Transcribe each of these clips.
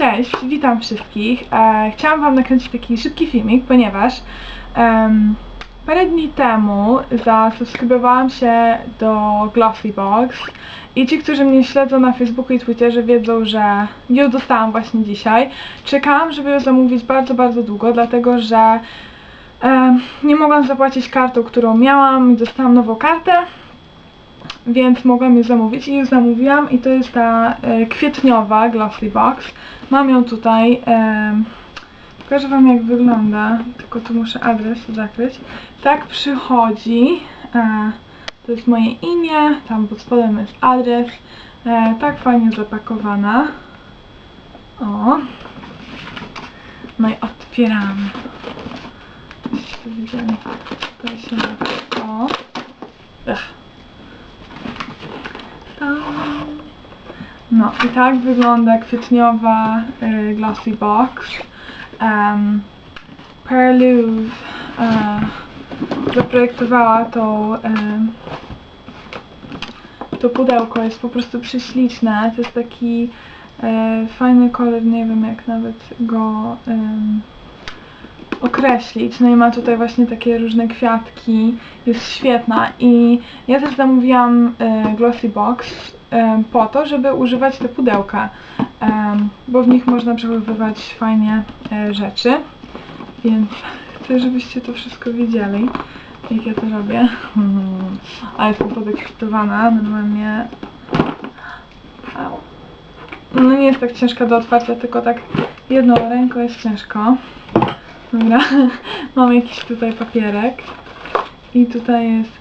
Cześć, witam wszystkich. E, chciałam Wam nakręcić taki szybki filmik, ponieważ parę dni temu zasubskrybowałam się do Glossybox i ci, którzy mnie śledzą na Facebooku i Twitterze wiedzą, że ją dostałam właśnie dzisiaj. Czekałam, żeby ją zamówić bardzo, bardzo długo, dlatego że nie mogłam zapłacić kartą, którą miałam i dostałam nową kartę więc mogłam je zamówić i już zamówiłam i to jest ta e, kwietniowa Glossy Box. Mam ją tutaj. E, pokażę Wam jak wygląda, tylko tu muszę adres zakryć. Tak przychodzi. E, to jest moje imię, tam pod spodem jest adres. E, tak fajnie zapakowana. O. No i otwieramy. Widzieli. To się o. Ech. No i tak wygląda kwietniowa y, Glossy Box. Um, Perlou y, zaprojektowała tą, y, to pudełko, jest po prostu prześliczne. To jest taki y, fajny kolor, nie wiem jak nawet go określić. No i ma tutaj właśnie takie różne kwiatki, jest świetna i ja też zamówiłam e, Glossy Box e, po to, żeby używać te pudełka, bo w nich można przechowywać fajnie e, rzeczy, więc chcę, żebyście to wszystko wiedzieli, jak ja to robię. Hmm. A jestem podekscytowana, normalnie... No nie jest tak ciężka do otwarcia, tylko tak jedną ręką jest ciężko. Dobra, mam jakiś tutaj papierek. I tutaj jest...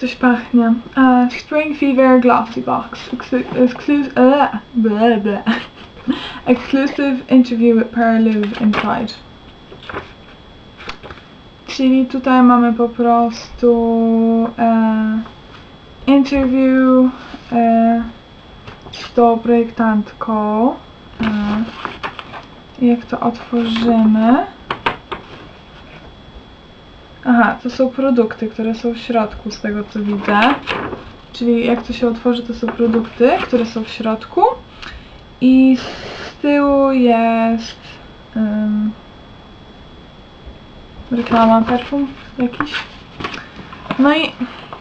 Coś pachnie. Uh, Spring Fever Glossy Box. Exclusive... Uh, bleh, bleh. Exclusive interview with Perlou inside. Czyli tutaj mamy po prostu e, interview e, z tą projektantką. Jak to otworzymy. Aha, to są produkty, które są w środku z tego co widzę. Czyli jak to się otworzy, to są produkty, które są w środku. I z tyłu jest um, reklama perfum jakiś. No i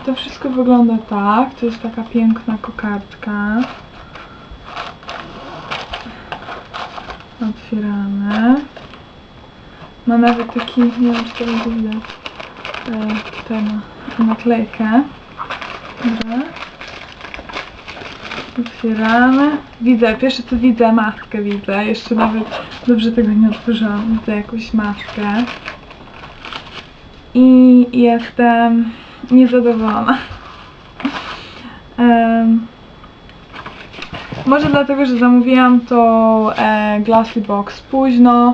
to wszystko wygląda tak. To jest taka piękna kokardka. Otwieramy. Ma nawet taki, nie wiem czy to będzie widać, ten, naklejkę. Dobra. Otwieramy. Widzę, pierwsze co widzę, maskę widzę. Jeszcze nawet dobrze tego nie otworzyłam. Widzę jakąś maskę. I jestem niezadowolona. Um, może dlatego, że zamówiłam to e, Glassy Box późno, e,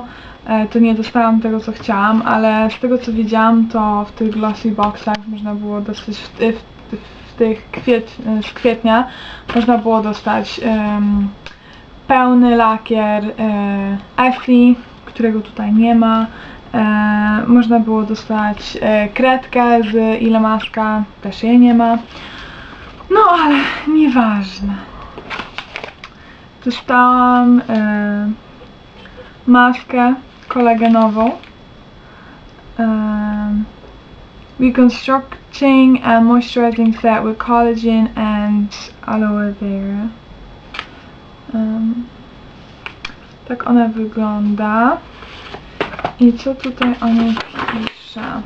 to nie dostałam tego co chciałam, ale z tego co widziałam to w tych Glossy Boxach można było dostać w, w, w tych kwiet, z kwietnia można było dostać um, pełny lakier e, Effie, którego tutaj nie ma. E, można było dostać e, kredkę z Ile Maska, też jej nie ma. No ale nieważne dostałam e, maskę kolagenową. E, reconstructing and moisturizing set with collagen and aloe vera. Um, tak ona wygląda. I co tutaj o niej pisze?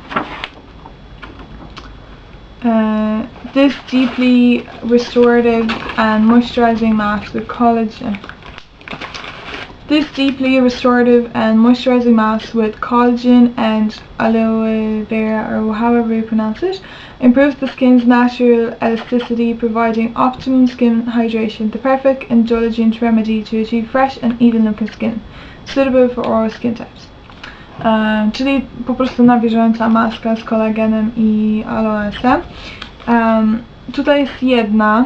Uh, this deeply restorative and moisturizing mask with collagen. This deeply restorative and moisturizing mask with collagen and aloe vera, or however you pronounce it, improves the skin's natural elasticity, providing optimum skin hydration, the perfect indulgent remedy to achieve fresh and even looking skin, suitable for all skin types. Um, czyli po prostu nawilżająca maska z kolagenem i aloesem. Um, tutaj jest jedna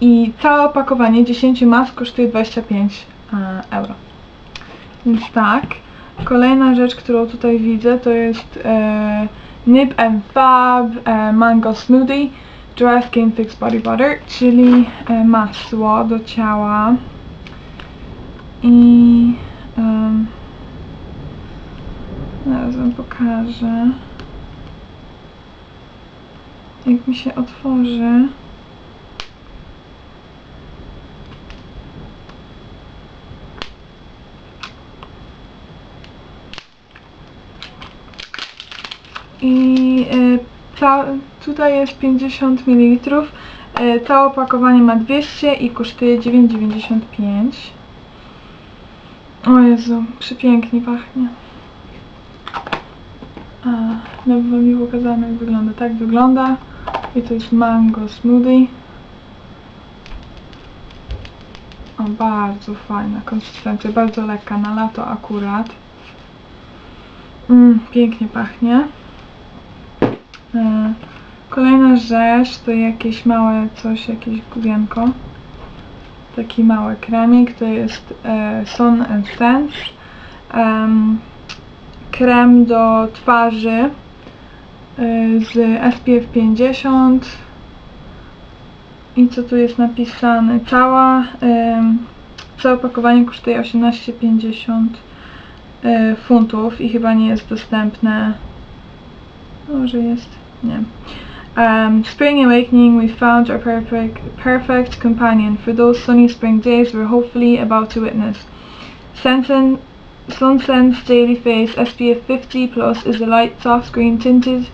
i całe opakowanie 10 mask kosztuje 25 e, euro. Więc tak. Kolejna rzecz, którą tutaj widzę to jest e, Nip and Fab e, Mango Smoothie Dry Skin Fix Body Butter, czyli e, masło do ciała I em, zaraz wam pokażę. Jak mi się otworzy. I ca- tutaj jest 50 ml. Całe opakowanie ma 200 i kosztuje 9,95. O Jezu, przepięknie pachnie. A, no wam mi pokazałam jak wygląda. Tak wygląda. I to jest mango smoothie. O, bardzo fajna konsystencja, bardzo lekka, na lato akurat. Mm, pięknie pachnie. E, Kolejna rzecz to jakieś małe coś, jakieś główienko. Taki mały kremik, to jest e, Sun and Sense. Em, krem do twarzy e, z SPF 50. I co tu jest napisane? Cała, em, całe opakowanie kosztuje 18,50 e, funtów i chyba nie jest dostępne. Może jest? Nie. Um, spring awakening, we found our perfect, perfect companion for those sunny spring days we're hopefully about to witness. Sensen, Sunsense Daily Face SPF 50 Plus is a light soft green tinted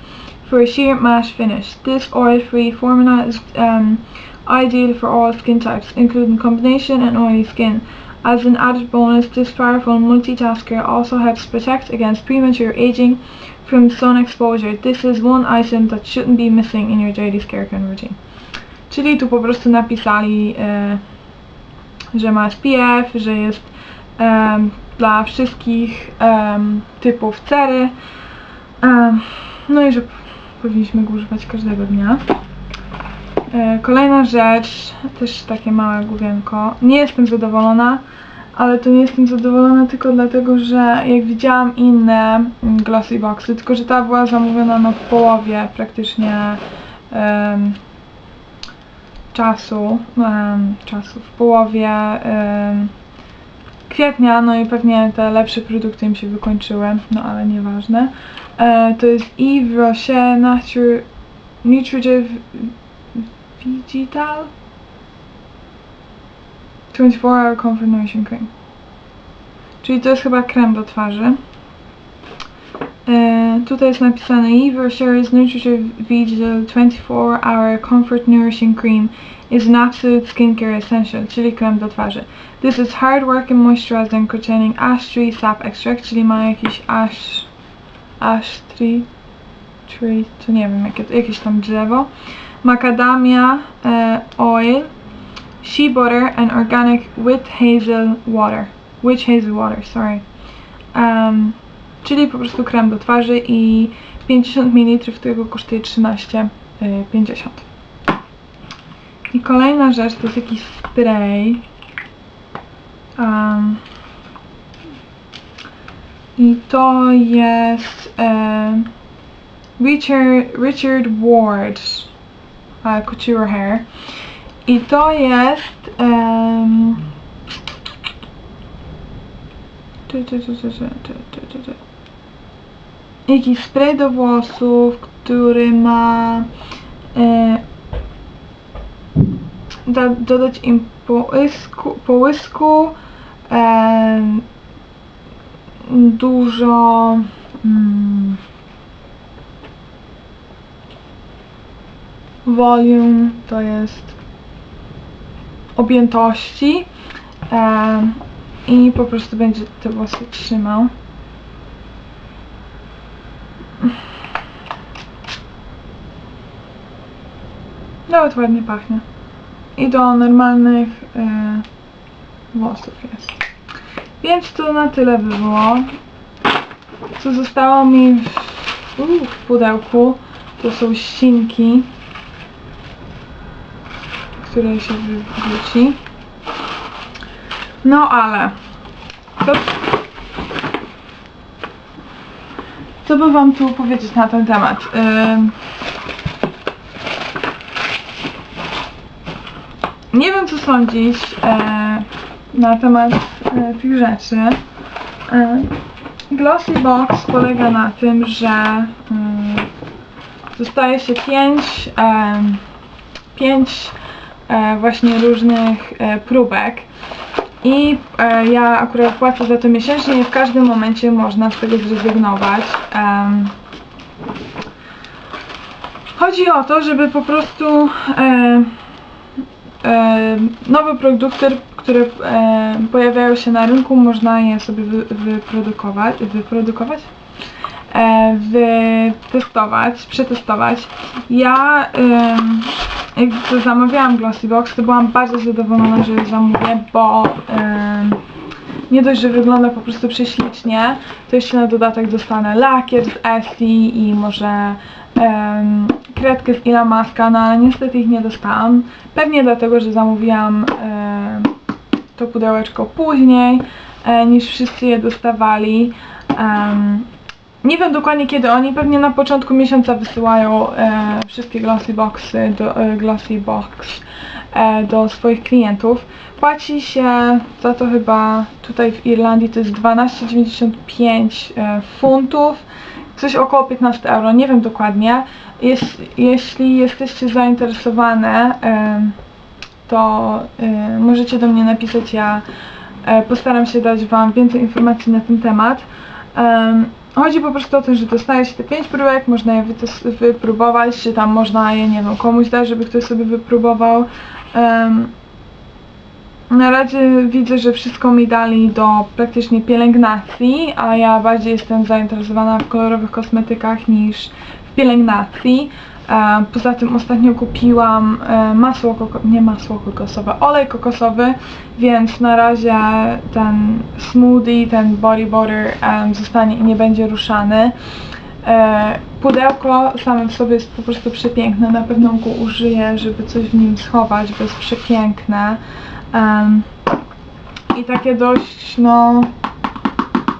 for a sheer matte finish. This oil-free formula is um, ideal for all skin types, including combination and oily skin. As an added bonus, this powerful multitasker also helps protect against premature aging from sun exposure. This is one item that shouldn't be missing in your daily routine. Czyli tu po prostu napisali, e, że ma SPF, że jest em, dla wszystkich em, typów cery. Em, no i że powinniśmy go używać każdego dnia. E, Kolejna rzecz, też takie małe główienko. Nie jestem zadowolona, ale to nie jestem zadowolona tylko dlatego, że jak widziałam inne mm, glossy boxy, tylko że ta była zamówiona no w połowie praktycznie em, czasu, em, czasu, w połowie em, kwietnia, no i pewnie te lepsze produkty im się wykończyły, no ale nieważne. E, to jest Yves Rocher Nature Nutritive Digital 24 Hour Nourishing Cream. Czyli to jest chyba krem do twarzy. E, tutaj jest napisane Eve Rocher's Nutritive Digital 24 Hour Comfort Nourishing Cream is an absolute skincare essential, czyli krem do twarzy. This is hard working moisturizing containing ash tree sap extract, czyli ma jakiś ash, ash tree, tree, to nie wiem, jakie, jakieś tam drzewo. Macadamia e, oil, shea butter and organic with hazel water. Witch hazel water, sorry. Um, czyli po prostu krem do twarzy i 50 ml tego kosztuje 13,50. I kolejna rzecz to jest jakiś spray. Um, I to jest e, Richard, Richard Ward e, Couture Hair. I to jest em, ty, ty, ty, ty, ty, ty, jakiś spray do włosów, który ma e, da, dodać im połysku, połysku em, dużo mm, volume to jest objętości i po prostu będzie te włosy trzymał. Nawet ładnie pachnie. I do normalnych e, włosów jest. Więc to na tyle by było. Co zostało mi w, w pudełku to są ścinki które się wyrzuci. No ale to, co by wam tu powiedzieć na ten temat? Ym, nie wiem co sądzić e, na temat e, tych rzeczy. E, Glossy Box polega na tym, że mm, dostaje się pięć, em, pięć e, właśnie różnych e, próbek i e, ja akurat płacę za to miesięcznie i w każdym momencie można z tego zrezygnować. Chodzi o to, żeby po prostu e, e, nowe produkty, które e, pojawiają się na rynku, można je sobie wy, wyprodukować, wyprodukować? E, wytestować, przetestować. Ja jak zamawiałam Glossy Box, to byłam bardzo zadowolona, że je zamówię, bo em, nie dość, że wygląda po prostu prześlicznie, to jeszcze na dodatek dostanę lakier z Essie i może em, kredkę z Ila Maska, no ale niestety ich nie dostałam. Pewnie dlatego, że zamówiłam em, to pudełeczko później e, niż wszyscy je dostawali. Nie wiem dokładnie kiedy oni, pewnie na początku miesiąca wysyłają e, wszystkie Glossy Boxy do, e, Glossy Box e, do swoich klientów. Płaci się za to chyba tutaj w Irlandii to jest 12,95 e, funtów, coś około 15 euro, nie wiem dokładnie. Jest, jeśli jesteście zainteresowane, e, to e, możecie do mnie napisać, ja e, postaram się dać Wam więcej informacji na ten temat. Em, Chodzi po prostu o to, że dostaje się te 5 próbek, można je wypróbować, czy tam można je, nie wiem, komuś dać, żeby ktoś sobie wypróbował. Em, na razie widzę, że wszystko mi dali do praktycznie pielęgnacji, a ja bardziej jestem zainteresowana w kolorowych kosmetykach niż w pielęgnacji. Poza tym ostatnio kupiłam e, masło, nie masło kokosowe, olej kokosowy, więc na razie ten smoothie, ten body butter zostanie i nie będzie ruszany. E, Pudełko same w sobie jest po prostu przepiękne, na pewno go użyję, żeby coś w nim schować, bo jest przepiękne. I takie dość, no,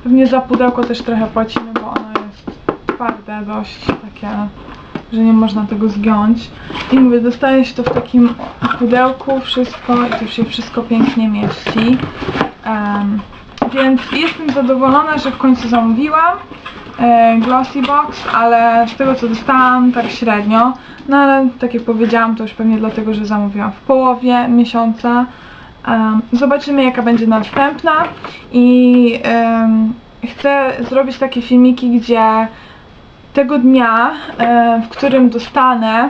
pewnie za pudełko też trochę płacimy, bo ono jest twarde dość, takie że nie można tego zgiąć. I mówię, dostaje się to w takim pudełku, wszystko i to się wszystko pięknie mieści. Em, więc jestem zadowolona, że w końcu zamówiłam e, Glossy Box, ale z tego co dostałam, tak średnio. No ale tak jak powiedziałam, to już pewnie dlatego, że zamówiłam w połowie miesiąca. Em, zobaczymy jaka będzie następna i em, chcę zrobić takie filmiki, gdzie tego dnia, e, w którym dostanę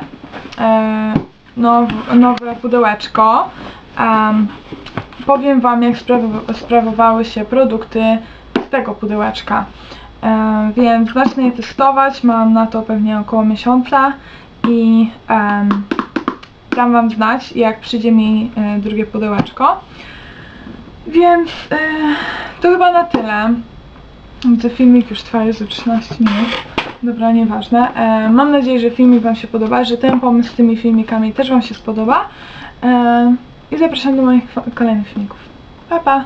e, now, nowe pudełeczko, em, powiem Wam, jak spraw- sprawowały się produkty z tego pudełeczka. E, więc zacznę je testować, mam na to pewnie około miesiąca i dam Wam znać, jak przyjdzie mi drugie pudełeczko. Więc to chyba na tyle. Widzę, filmik już trwa już 13 minut. Dobra, nieważne. E, mam nadzieję, że filmik Wam się podoba, że ten pomysł z tymi filmikami też Wam się spodoba. E, I zapraszam do moich ko- kolejnych filmików. Pa, pa!